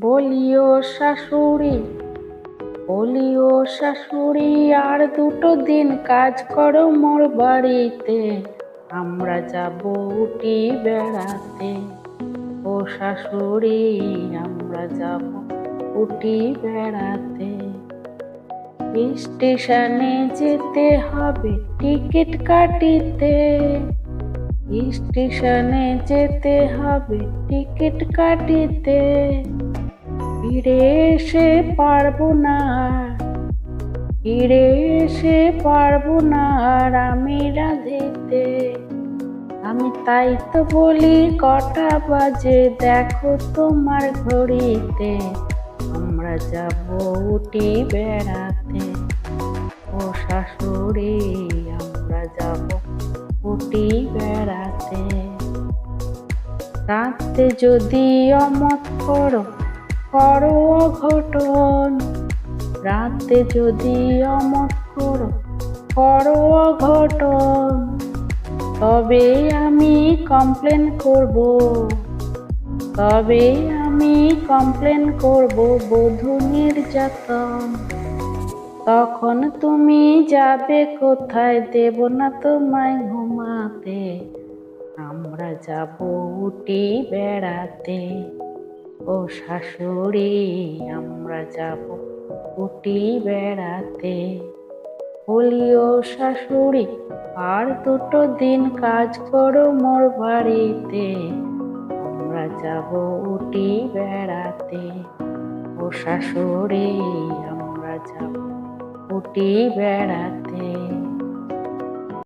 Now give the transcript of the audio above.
বলিও শাশুড়ি বলিও শাশুড়ি, আর দুটো দিন কাজ করো মোর বাড়িতে, আমরা যাব উটি বেড়াতে। ও শাশুড়ি, আমরা যাব উটি বেড়াতে। স্টেশনে যেতে হবে টিকিট কাটিতে। স্টেশনে যেতে হবে টিকিট কাটিতে। ফিরে এসে পারব না। ফিরে এসে পারব না আর আমি রাঁধিতে। আমি তাই তো বলি কটা বাজে, দেখো তোমার ঘড়িতে। আমরা যাব উটি বেড়াতে। ও শাশুড়ি, আমরা যাব উটি বেড়াতে। রাতে যদি অমত করো করো অঘটন। রাতে যদি অমত করো করো অঘটন। তবে আমি কমপ্লেন করব। তবে আমি কমপ্লেন করব বধূ নির্যাতন। তখন তুমি যাবে কোথায়? দেব না তোমায় ঘুমাতে। আমরা যাব উটি বেড়াতে। ও শাশুড়ি, আমরা যাব উটি বেড়াতে। বলি, ও শাশুড়ি, আর দুটো দিন কাজ করো মোর বাড়িতে। আমরা যাব উটি বেড়াতে। ও শাশুড়ি, আমরা যাব উটি বেড়াতে।